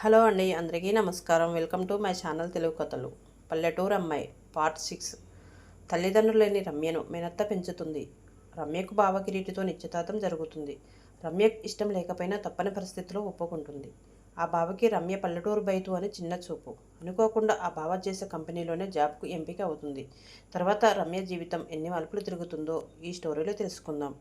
Hello అండి అందరికీ నమస్కారం. Welcome to my channel Telugu కథలు. పల్లెటూరు అమ్మాయి పార్ట్ సిక్స్. తల్లిదండ్రులేని రమ్యను మేనత్త పెంచుతుంది. రమ్యకు బావ కిరీటితో నిశ్చితార్థం జరుగుతుంది. రమ్యకు ఇష్టం లేకపోయినా తప్పని పరిస్థితిలో ఒప్పుకుంటుంది. ఆ బావకి రమ్య పల్లెటూరు బయటు అని చిన్న చూపు. అనుకోకుండా ఆ బావ చేసే కంపెనీలోనే జాబ్కు ఎంపిక అవుతుంది. తర్వాత రమ్య జీవితం ఎన్ని మలుపులు తిరుగుతుందో ఈ స్టోరీలో తెలుసుకుందాం.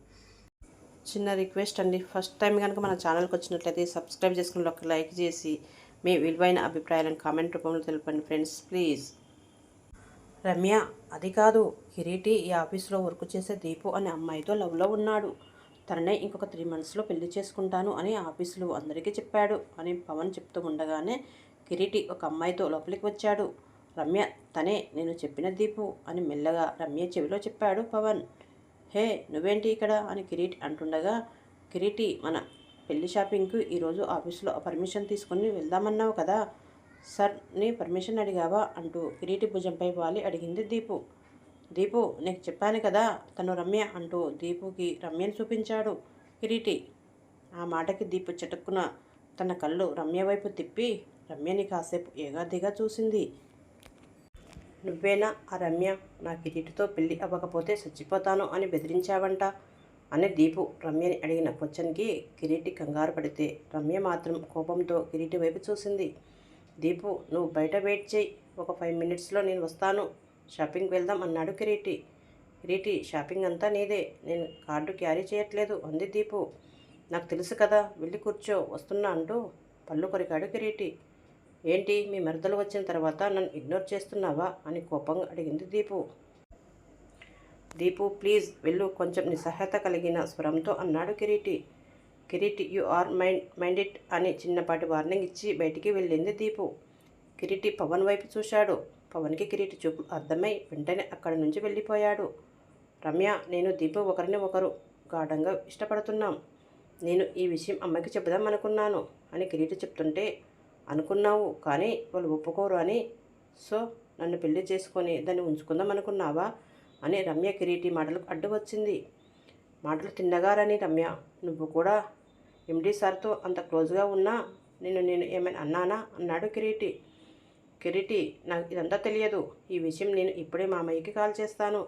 చిన్న రిక్వెస్ట్ అండి. ఫస్ట్ టైం కనుక మన ఛానల్కి వచ్చినట్లయితే సబ్స్క్రైబ్ చేసుకుని ఒక లైక్ చేసి మీ విలువైన అభిప్రాయాలను కామెంట్ రూపంలో తెలపండి ఫ్రెండ్స్. ప్లీజ్. రమ్య అది కాదు. కిరీటి ఈ ఆఫీస్లో వర్క్ చేసే దీపు అనే అమ్మాయితో లవ్లో ఉన్నాడు. తననే ఇంకొక త్రీ మంత్స్లో పెళ్ళి చేసుకుంటాను అని ఆఫీసులో అందరికీ చెప్పాడు. అని పవన్ చెప్తూ ఉండగానే కిరీటి ఒక అమ్మాయితో లోపలికి వచ్చాడు. రమ్య తనే నేను చెప్పిన దీపు అని మెల్లగా రమ్య చెవిలో చెప్పాడు పవన్. హే నువ్వేంటి ఇక్కడ? అని కిరీటి అంటుండగా కిరీటి మన పెళ్ళి షాపింగ్కు ఈరోజు ఆఫీస్లో పర్మిషన్ తీసుకుని వెళ్దామన్నావు కదా? సార్ నీ పర్మిషన్ అడిగావా? అంటూ కిరీటి భుజంపై వాలి అడిగింది దీపు. దీపు నీకు చెప్పాను కదా తను రమ్య అంటూ దీపుకి రమ్యను చూపించాడు కిరీటి. ఆ మాటకి దీపు చటుక్కున తన కళ్ళు రమ్య వైపు తిప్పి రమ్యని కాసేపు ఏగాదిగా చూసింది. నువ్వేనా? ఆ రమ్య నా కిరీటితో పెళ్ళి అవ్వకపోతే చచ్చిపోతాను అని బెదిరించావంట. అని దీపు రమ్యని అడిగిన క్వశ్చన్కి కిరీటి కంగారు పడితే రమ్య మాత్రం కోపంతో కిరీటి వైపు చూసింది. దీపు నువ్వు బయట వెయిట్ చేయి. ఒక ఫైవ్ మినిట్స్లో నేను వస్తాను. షాపింగ్కి వెళ్దాం అన్నాడు కిరీటి. కిరీటి షాపింగ్ అంతా నీదే. నేను కార్డు క్యారీ చేయట్లేదు అంది దీపు. నాకు తెలుసు కదా వెళ్ళి కూర్చో వస్తున్నా అంటూ పళ్ళు కొరికాడు కిరీటి. ఏంటి మీ మరదలు వచ్చిన తర్వాత నన్ను ఇగ్నోర్ చేస్తున్నావా అని కోపంగా అడిగింది దీపు. దీపు ప్లీజ్ వెళ్ళు కొంచెం నిస్సహాయత కలిగిన స్వరంతో అన్నాడు Kiriti. Kiriti you are mind minded అని చిన్నపాటి వార్నింగ్ ఇచ్చి బయటికి వెళ్ళింది దీపు. కిరీటి పవన్ వైపు చూశాడు. పవన్కి కిరీటి చూపు అర్థమై వెంటనే అక్కడి నుంచి వెళ్ళిపోయాడు. రమ్య నేను దీపు ఒకరిని ఒకరు గాఢంగా ఇష్టపడుతున్నాం. నేను ఈ విషయం అమ్మకి చెబుదాం అనుకున్నాను అని కిరీటి చెప్తుంటే అనుకున్నావు కానీ వాళ్ళు ఒప్పుకోరు అని. సో నన్ను పెళ్ళి చేసుకొని దాన్ని ఉంచుకుందాం అనుకున్నావా అని రమ్య కిరీటి మాటలకు అడ్డు వచ్చింది. మాటలు తిన్నగారని రమ్య నువ్వు కూడా ఎండీ సార్తో అంత క్లోజ్గా ఉన్నా నేను నేను ఏమైనా అన్నానా? అన్నాడు కిరీటి. కిరీటి నాకు ఇదంతా తెలియదు. ఈ విషయం నేను ఇప్పుడే మామయ్యకి కాల్ చేస్తాను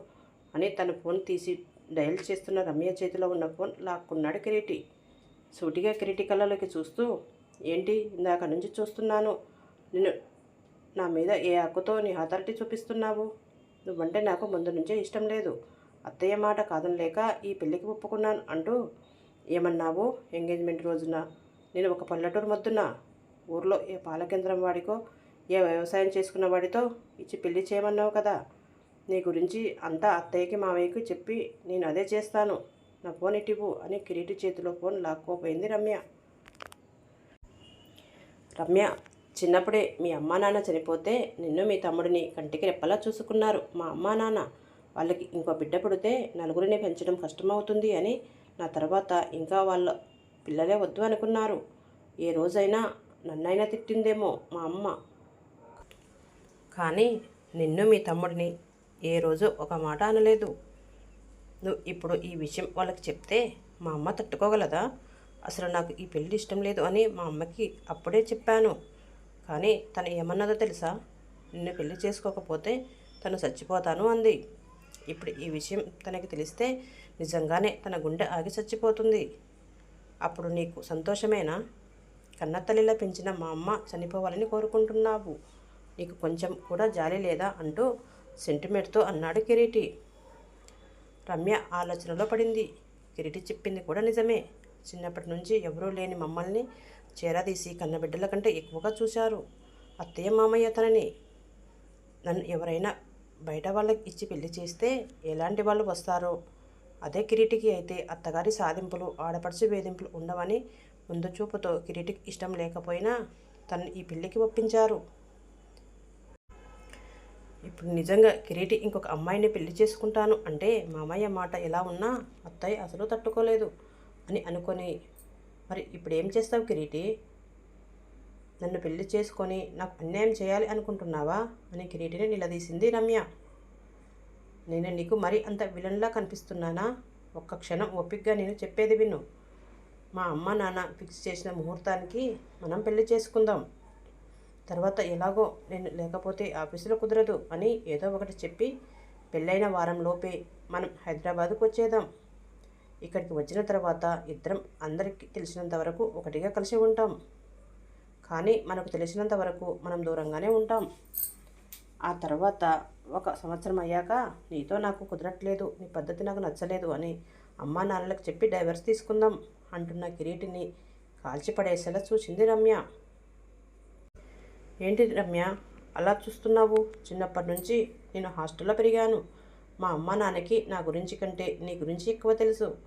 అని తన ఫోన్ తీసి డయల్ చేస్తున్న రమ్య చేతిలో ఉన్న ఫోన్ లాక్కున్నాడు కిరీటి. సూటిగా కిరీటి కళ్ళలోకి చూస్తూ ఏంటి ఇందాక నుంచి చూస్తున్నాను. నిన్ను నా మీద ఏ హక్కుతో నీ అథారిటీ చూపిస్తున్నావు? నువ్వంటే నాకు ముందు నుంచే ఇష్టం లేదు. అత్తయ్య మాట కాదనలేక ఈ పెళ్ళికి ఒప్పుకున్నాను అంటూ ఏమన్నావు ఎంగేజ్మెంట్ రోజున? నేను ఒక పల్లెటూరు మద్దున? ఊర్లో ఏ పాల కేంద్రం వాడికో ఏ వ్యవసాయం చేసుకున్న వాడితో ఇచ్చి పెళ్ళి చేయమన్నావు కదా? నీ గురించి అంతా అత్తయ్యకి మామయ్యకి చెప్పి నేను అదే చేస్తాను. నా ఫోన్ ఇటివు అని కిరీటి చేతిలో ఫోన్ లాక్కోపోయింది రమ్య. రమ్య చిన్నప్పుడే మీ అమ్మా నాన్న చనిపోతే నిన్ను మీ తమ్ముడిని కంటికి రెప్పలా చూసుకున్నారు. మా అమ్మా నాన్న వాళ్ళకి ఇంకో బిడ్డ పుడితే నలుగురిని పెంచడం కష్టమవుతుంది అని నా తర్వాత ఇంకా వాళ్ళ పిల్లలే వద్దు అనుకున్నారు. ఏ రోజైనా నన్నైనా తిట్టిందేమో మా అమ్మ. కానీ నిన్ను మీ తమ్ముడిని ఏ రోజు ఒక మాట అనలేదు. నువ్వు ఇప్పుడు ఈ విషయం వాళ్ళకి చెప్తే మా అమ్మ తట్టుకోగలదా? అసలు నాకు ఈ పెళ్ళి ఇష్టం లేదు అని మా అమ్మకి అప్పుడే చెప్పాను. కానీ తను ఏమన్నదో తెలుసా? నిన్ను పెళ్ళి చేసుకోకపోతే తను చచ్చిపోతాను అంది. ఇప్పుడు ఈ విషయం తనకి తెలిస్తే నిజంగానే తన గుండె ఆగి చచ్చిపోతుంది. అప్పుడు నీకు సంతోషమేనా? కన్నతల్లిలా పెంచిన మా అమ్మ చనిపోవాలని కోరుకుంటున్నావు. నీకు కొంచెం కూడా జాలి లేదా అంటూ సెంటిమెంట్తో అన్నాడు కిరీటి. రమ్య ఆలోచనలో పడింది. కిరీటి చెప్పింది కూడా నిజమే. చిన్నప్పటి నుంచి ఎవరూ లేని మమ్మల్ని చేరదీసి కన్నబిడ్డల కంటే ఎక్కువగా చూశారు. అత్తయ్య మామయ్య తనని. నన్ను ఎవరైనా బయట వాళ్ళకి ఇచ్చి పెళ్ళి చేస్తే ఎలాంటి వాళ్ళు వస్తారో? అదే కిరీటికి అయితే అత్తగారి సాధింపులు ఆడపడుచు వేధింపులు ఉండవని ముందు చూపుతో కిరీటికి ఇష్టం లేకపోయినా తను ఈ పెళ్ళికి ఒప్పించారు. ఇప్పుడు నిజంగా కిరీటి ఇంకొక అమ్మాయిని పెళ్ళి చేసుకుంటాను అంటే మామయ్య మాట ఎలా ఉన్నా అత్తయ్య అసలు తట్టుకోలేదు. అని అనుకొని మరి ఇప్పుడు ఏం చేస్తావు కిరీటి? నన్ను పెళ్ళి చేసుకొని నాకు అన్యాయం చేయాలి అనుకుంటున్నావా? అని కిరీటిని నిలదీసింది రమ్య. నేను నీకు మరీ అంత విలన్లా కనిపిస్తున్నానా? ఒక్క క్షణం ఓపికగా నేను చెప్పేది విను. మా అమ్మ నాన్న ఫిక్స్ చేసిన ముహూర్తానికి మనం పెళ్ళి చేసుకుందాం. తర్వాత ఎలాగో నేను లేకపోతే ఆఫీసులో కుదరదు అని ఏదో ఒకటి చెప్పి పెళ్ళైన వారం లోపే మనం హైదరాబాద్కు వచ్చేద్దాం. ఇక్కడికి వచ్చిన తర్వాత ఇద్దరం అందరికీ తెలిసినంత వరకు ఒకటిగా కలిసి ఉంటాం. కానీ మనకు తెలిసినంత వరకు మనం దూరంగానే ఉంటాం. ఆ తర్వాత ఒక సంవత్సరం అయ్యాక నీతో నాకు కుదరట్లేదు నీ పద్ధతి నాకు నచ్చలేదు అని అమ్మా నాన్నలకు చెప్పి డైవర్స్ తీసుకుందాం అంటున్న కిరీటిని కాల్చిపడేసేలా చూసింది రమ్య. ఏంటి రమ్య? అలా చూస్తున్నావు? చిన్నప్పటి నుంచి నేను హాస్టల్లో పెరిగాను. మా అమ్మ నాన్నకి నా గురించి కంటే నీ గురించి ఎక్కువ తెలుసు.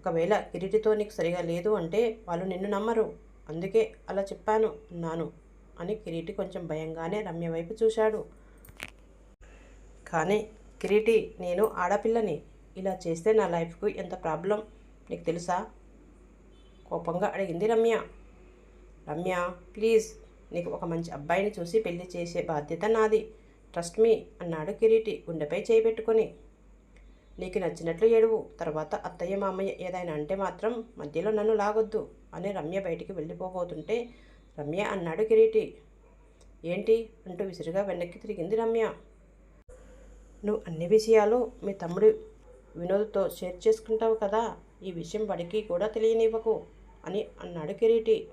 ఒకవేళ కిరీటితో నీకు సరిగా లేదు అంటే వాళ్ళు నిన్ను నమ్మరు. అందుకే అలా చెప్పాను అన్నాను అని కిరీటి కొంచెం భయంగానే రమ్య వైపు చూశాడు. కానీ కిరీటి నేను ఆడపిల్లని. ఇలా చేస్తే నా లైఫ్కు ఎంత ప్రాబ్లం? నీకు తెలుసా? కోపంగా అడిగింది రమ్య. రమ్య ప్లీజ్ నీకు ఒక మంచి అబ్బాయిని చూసి పెళ్ళి చేసే బాధ్యత నాది. ట్రస్ట్ మీ అన్నాడు కిరీటి గుండెపై చేయి పెట్టుకొని. నీకు నచ్చినట్లు ఏడువు తర్వాత అత్తయ్య మామయ్య ఏదైనా అంటే మాత్రం మధ్యలో నన్ను లాగొద్దు అని రమ్య బయటికి వెళ్ళిపోబోతుంటే రమ్య అన్నాడు కిరీటి. ఏంటి? అంటూ విసిరిగా వెనక్కి తిరిగింది రమ్య. నువ్వు అన్ని విషయాలు మీ తమ్ముడు వినోద్తో షేర్ చేసుకుంటావు కదా ఈ విషయం వాడికి కూడా తెలియనివ్వకు అని అన్నాడు కిరీటి.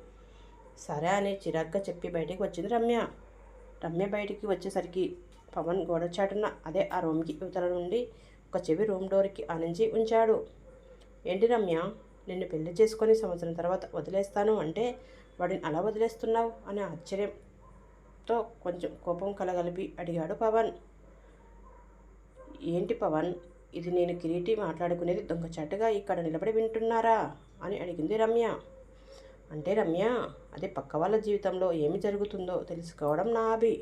సరే అని చిరాగ్గా చెప్పి బయటికి వచ్చింది రమ్య. రమ్య బయటికి వచ్చేసరికి పవన్ గోడచాటున అదే ఆ రూమ్కి ఇవతల నుండి ఒక చెవి రూమ్ డోర్కి ఆనించి ఉంచాడు. ఏంటి రమ్య నిన్ను పెళ్ళి చేసుకొని సంవత్సరం తర్వాత వదిలేస్తాను అంటే వాడిని అలా వదిలేస్తున్నావు? అనే ఆశ్చర్యంతో కొంచెం కోపం కలగలిపి అడిగాడు పవన్. ఏంటి పవన్ ఇది నేను కిరీటి మాట్లాడుకునేది దొంగచాటుగా ఇక్కడ నిలబడి వింటున్నారా? అని అడిగింది రమ్య. అంటే రమ్య అదే పక్క వాళ్ళ జీవితంలో ఏమి జరుగుతుందో తెలుసుకోవడం నా అభి.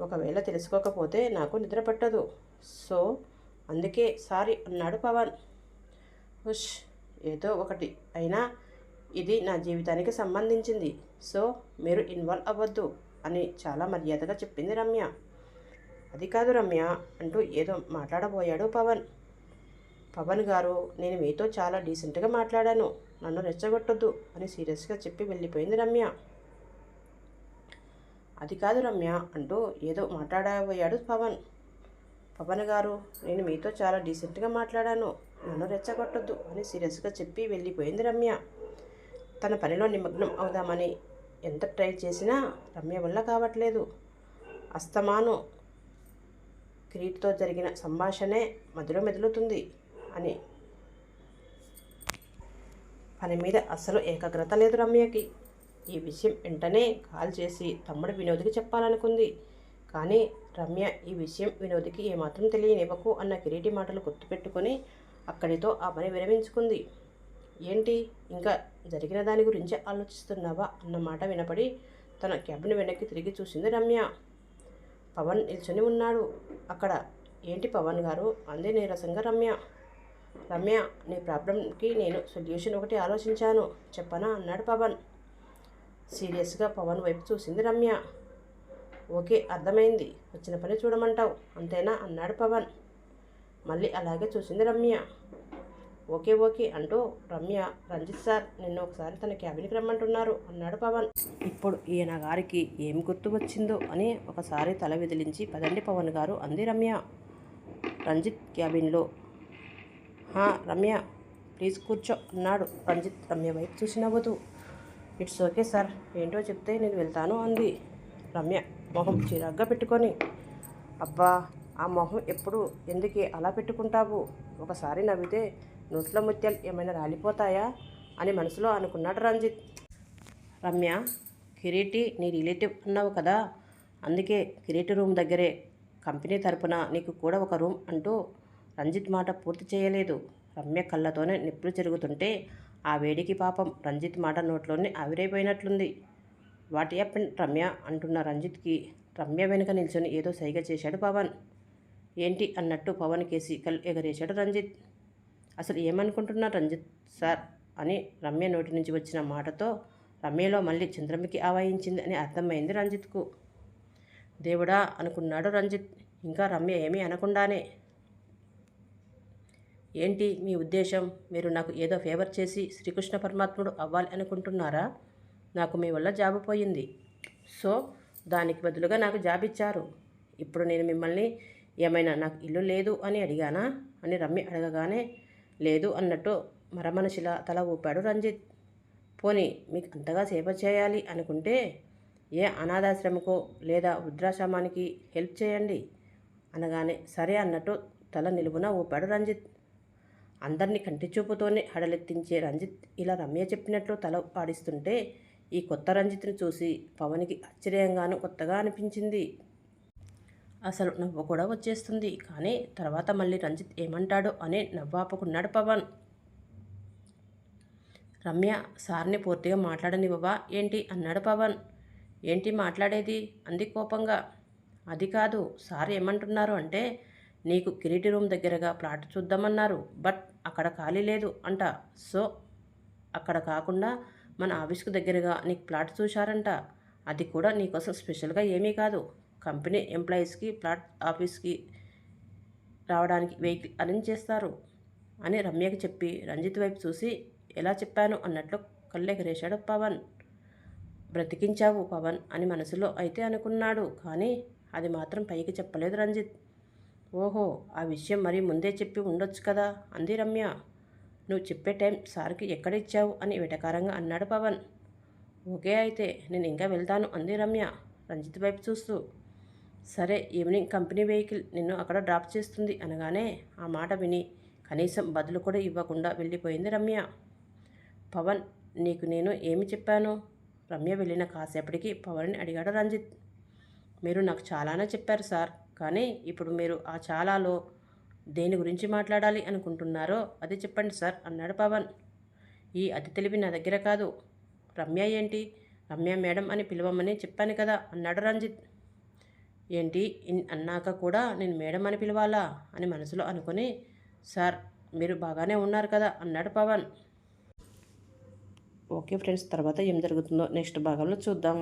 ఒకవేళ తెలుసుకోకపోతే నాకు నిద్ర పట్టదు. సో అందుకే సారీ అన్నాడు పవన్. హుష్ ఏదో ఒకటి. అయినా ఇది నా జీవితానికి సంబంధించింది. సో మీరు ఇన్వాల్వ్ అవ్వద్దు అని చాలా మర్యాదగా చెప్పింది రమ్య. అది కాదు రమ్య అంటూ ఏదో మాట్లాడబోయాడు పవన్. పవన్ గారు నేను మీతో చాలా డీసెంట్గా మాట్లాడాను. నన్ను రెచ్చగొట్టొద్దు అని సీరియస్గా చెప్పి వెళ్ళిపోయింది రమ్య. అది కాదు రమ్య అంటూ ఏదో మాట్లాడబోయాడు పవన్. పవన్ గారు నేను మీతో చాలా డీసెంట్గా మాట్లాడాను నన్ను రెచ్చగొట్టద్దు అని సీరియస్గా చెప్పి వెళ్ళిపోయింది రమ్య. తన పనిలో నిమగ్నం అవుదామని ఎంత ట్రై చేసినా రమ్య వల్ల కావట్లేదు. అస్తమాను. క్రీట్తో జరిగిన సంభాషణే మధుర మెదులుతుంది అని. పని మీద అస్సలు ఏకాగ్రత లేదు రమ్యకి. ఈ విషయం వెంటనే కాల్ చేసి తమ్ముడు వినోద్కి చెప్పాలనుకుంది. కానీ రమ్య ఈ విషయం వినోద్కి ఏమాత్రం తెలియనివ్వకు అన్న కిరీటి మాటలు గుర్తుపెట్టుకొని అక్కడితో ఆ పని విరమించుకుంది. ఏంటి? ఇంకా జరిగిన దాని గురించి ఆలోచిస్తున్నావా? అన్న మాట వినపడి తన క్యాబ్ని వెనక్కి తిరిగి చూసింది రమ్య. పవన్ నిల్చొని ఉన్నాడు. అక్కడ ఏంటి పవన్ గారు? అంది నీరసంగా రమ్య. రమ్య నీ ప్రాబ్లంకి నేను సొల్యూషన్ ఒకటి ఆలోచించాను. చెప్పనా? అన్నాడు పవన్. సీరియస్గా పవన్ వైపు చూసింది రమ్య. ఓకే అర్థమైంది. వచ్చిన పని చూడమంటావు. అంతేనా? అన్నాడు పవన్. మళ్ళీ అలాగే చూసింది రమ్య. ఓకే ఓకే అంటూ రమ్య రంజిత్ సార్ నిన్న ఒకసారి తన క్యాబిన్కి రమ్మంటున్నారు అన్నాడు పవన్. ఇప్పుడు ఈయన గారికి ఏం గుర్తు వచ్చిందో అని ఒకసారి తల విదిలించి పదండి పవన్ గారు అంది రమ్య. రంజిత్ క్యాబిన్లో. "హా, రమ్య ప్లీజ్ కూర్చో అన్నాడు రంజిత్. రమ్య వైపు చూసి నవ్వుతూ ఇట్స్ ఓకే సార్. ఏంటో చెప్తే నేను వెళ్తాను అంది రమ్య. మొహం చిరాగ్గా పెట్టుకొని. అబ్బా ఆ మొహం ఎప్పుడు ఎందుకే అలా పెట్టుకుంటావు? ఒకసారి నవ్వితే నోట్ల ముత్యాలు ఏమైనా రాలిపోతాయా? అని మనసులో అనుకున్నాడు రంజిత్. రమ్య కిరీటి నీ రిలేటివ్ అన్నావు కదా? అందుకే కిరీటి రూమ్ దగ్గరే కంపెనీ తరపున నీకు కూడా ఒక రూమ్ అంటూ రంజిత్ మాట పూర్తి చేయలేదు. రమ్య కళ్ళతోనే నిప్పులు జరుగుతుంటే ఆ వేడికి పాపం రంజిత్ మాట నోట్లోనే ఆవిరైపోయినట్లుంది. వాటి అప్పన్ రమ్య అంటున్న రంజిత్కి రమ్య వెనుక నిల్చొని ఏదో సైగ చేశాడు పవన్. ఏంటి అన్నట్టు పవన్ కేసి కల్ ఎగరేశాడు రంజిత్. అసలు ఏమనుకుంటున్నా రంజిత్ సార్ అని రమ్య నోటి నుంచి వచ్చిన మాటతో రమ్యలో మళ్ళీ చంద్రమికి ఆవాయించింది అని అర్థమైంది రంజిత్కు. దేవుడా అనుకున్నాడు రంజిత్. ఇంకా రమ్య ఏమీ అనకుండానే ఏంటి మీ ఉద్దేశం? మీరు నాకు ఏదో ఫేవర్ చేసి శ్రీకృష్ణ పరమాత్ముడు అవ్వాలి అనుకుంటున్నారా? నాకు మీ వల్ల జాబ్ పోయింది. సో దానికి బదులుగా నాకు జాబ్ ఇచ్చారు. ఇప్పుడు నేను మిమ్మల్ని ఏమైనా నాకు ఇల్లు లేదు అని అడిగానా? అని రమ్మి అడగగానే లేదు అన్నట్టు మరమనిషిలా తల ఊపాడు రంజిత్. పోనీ మీకు అంతగా సేవ చేయాలి అనుకుంటే ఏ అనాథాశ్రమకో లేదా వృద్ధాశ్రమానికి హెల్ప్ చేయండి. అనగానే సరే అన్నట్టు తల నిలువున ఊపాడు రంజిత్. అందరినీ కంటి చూపుతోనే హడలెత్తించే రంజిత్ ఇలా రమ్య చెప్పినట్లు తల పాడిస్తుంటే ఈ కొత్త రంజిత్ని చూసి పవన్కి ఆశ్చర్యంగాను కొత్తగా అనిపించింది. అసలు నవ్వు కూడా వచ్చేస్తుంది. కానీ తర్వాత మళ్ళీ రంజిత్ ఏమంటాడో అనే నవ్వాపుకున్నాడు పవన్. రమ్య సార్ని పూర్తిగా మాట్లాడనివ్వవా? ఏంటి? అన్నాడు పవన్. ఏంటి మాట్లాడేది? అంది కోపంగా. అది కాదు సార్ ఏమంటున్నారు అంటే నీకు కిరీటి రూమ్ దగ్గరగా ప్లాట్ చూద్దామన్నారు. బట్ అక్కడ ఖాళీ లేదు అంట. సో అక్కడ కాకుండా మన ఆఫీస్కు దగ్గరగా నీకు ప్లాట్ చూశారంట. అది కూడా నీకోసం స్పెషల్గా ఏమీ కాదు. కంపెనీ ఎంప్లాయీస్కి ప్లాట్ ఆఫీస్కి రావడానికి వెహికల్ అరేంజ్ చేస్తారు అని రమ్యకి చెప్పి రంజిత్ వైపు చూసి ఎలా చెప్పాను? అన్నట్లు కళ్ళెగరేశాడు పవన్. బ్రతికించావు పవన్ అని మనసులో అయితే అనుకున్నాడు. కానీ అది మాత్రం పైకి చెప్పలేదు రంజిత్. ఓహో ఆ విషయం మరి ముందే చెప్పి ఉండొచ్చు కదా? అంది రమ్య. నువ్వు చెప్పే టైం సార్కి ఎక్కడ ఇచ్చావు అని వెటకారంగా అన్నాడు పవన్. ఓకే అయితే నేను ఇంకా వెళ్తాను అంది రమ్య రంజిత్ వైపు చూస్తూ. సరే ఈవినింగ్ కంపెనీ వెహికల్ నిన్ను అక్కడ డ్రాప్ చేస్తుంది అనగానే ఆ మాట విని కనీసం బదులు కూడా ఇవ్వకుండా వెళ్ళిపోయింది రమ్య. పవన్ నీకు నేను ఏమి చెప్పాను? రమ్య వెళ్ళిన కాసేపటికి పవన్ని అడిగాడు రంజిత్. మీరు నాకు చాలానే చెప్పారు సార్. కానీ ఇప్పుడు మీరు ఆ చాలాలో దేని గురించి మాట్లాడాలి అనుకుంటున్నారో అది చెప్పండి సార్ అన్నాడు పవన్. ఈ అతి తెలివి నా దగ్గర కాదు. రమ్య ఏంటి? రమ్య మేడం అని పిలవమని చెప్పాను కదా అన్నాడు రంజిత్. ఏంటి? ఇన్ అన్నాక కూడా నేను మేడం అని పిలవాలా అని మనసులో అనుకొని సార్ మీరు బాగానే ఉన్నారు కదా అన్నాడు పవన్. ఓకే ఫ్రెండ్స్ తర్వాత ఏం జరుగుతుందో నెక్స్ట్ భాగంలో చూద్దాం.